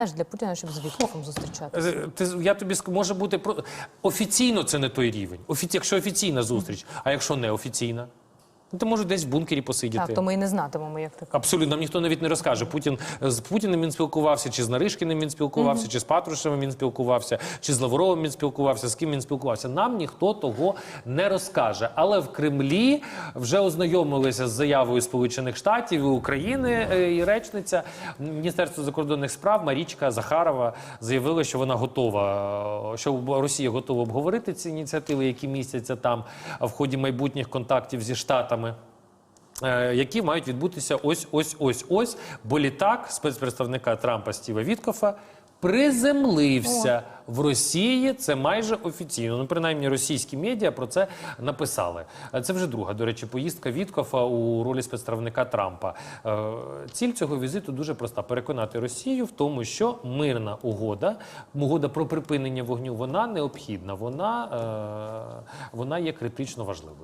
Теж для Путіна, щоб з Віткофом зустрічатися. Е, Ти, я тобі ск- може бути про офіційно це не той рівень. Офіці... Якщо офіційна зустріч, а якщо не офіційна, ну, ти може десь в бункері посидіти. Так, то ми і не знатимемо, як так. Абсолютно, нам ніхто навіть не розкаже. Путін з Путіним він спілкувався, чи з Наришкіним він спілкувався, чи з Патрушевим він спілкувався, чи з Лавровим він спілкувався, з ким він спілкувався. Нам ніхто того не розкаже. Але в Кремлі вже ознайомилися з заявою Сполучених Штатів і України. е, І речниця Міністерства закордонних справ Марічка Захарова заявила, що вона готова, е, що Росія готова обговорити ці ініціативи, які містяться там в ході майбутніх контактів зі штатами е, які мають відбутися ось ось ось ось. Бо літак спецпредставника Трампа Стіва Віткофа приземлився в Росії. Це майже офіційно. Ну, принаймні, російські медіа про це написали. Це вже друга, до речі, поїздка Віткофа у ролі спецпредставника Трампа. Е, Ціль цього візиту дуже проста: переконати Росію в тому, що мирна угода, угода про припинення вогню, вона необхідна, вона, е, вона є критично важливою.